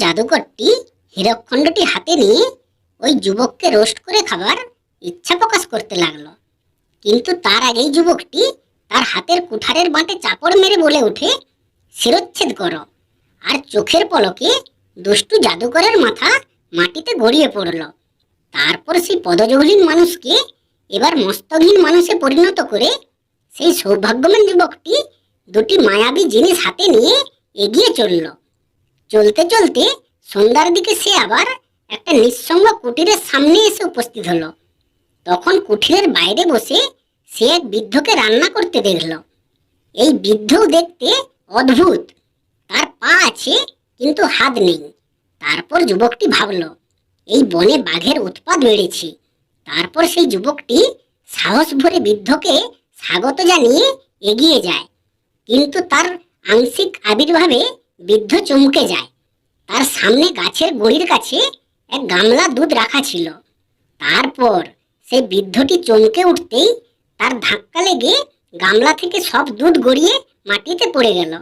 জাদুকরটি হীরকখণ্ডটি হাতে নিয়ে ওই যুবককে রোস্ট করে খাবার ইচ্ছা প্রকাশ করতে লাগল। কিন্তু তার আগেই যুবকটি তার হাতের কুঠারের বাঁটে চাপড় মেরে বলে ওঠে, শিরচ্ছেদ করো। আর চোখের পলকে দুষ্টু জাদুকরের মাথা মাটিতে গড়িয়ে পড়ল। তারপর সেই পদজহলীন মানুষকে এবার মস্তকহীন মানুষে পরিণত করে সেই সৌভাগ্যবান যুবকটি দুটি মায়াবী জিনিস হাতে নিয়ে এগিয়ে চলল। চলতে চলতে সন্ধ্যার দিকে সে আবার একটা নিঃসঙ্গ কুটিরের সামনে এসে উপস্থিত হলো। তখন কুঠিরের বাইরে বসে সে এক বৃদ্ধকে রান্না করতে দেখল। এই বৃদ্ধও দেখতে অদ্ভুত। তার পা আছে, কিন্তু হাত নেই। তারপর যুবকটি ভাবল, এই বনে বাঘের উৎপাদ বেড়েছে। তারপর সেই যুবকটি সাহস ভরে বৃদ্ধকে স্বাগত জানিয়ে এগিয়ে যায়। কিন্তু তার আংশিক আবির্ভাবে বৃদ্ধ চমকে যায়। তার সামনে গাছের গড়ির কাছে এক গামলা দুধ রাখা ছিল। তারপর সে বৃদ্ধটি চমকে উঠতেই তার ধাক্কা লেগে গামলা থেকে সব দুধ গড়িয়ে মাটিতে পড়ে গেল।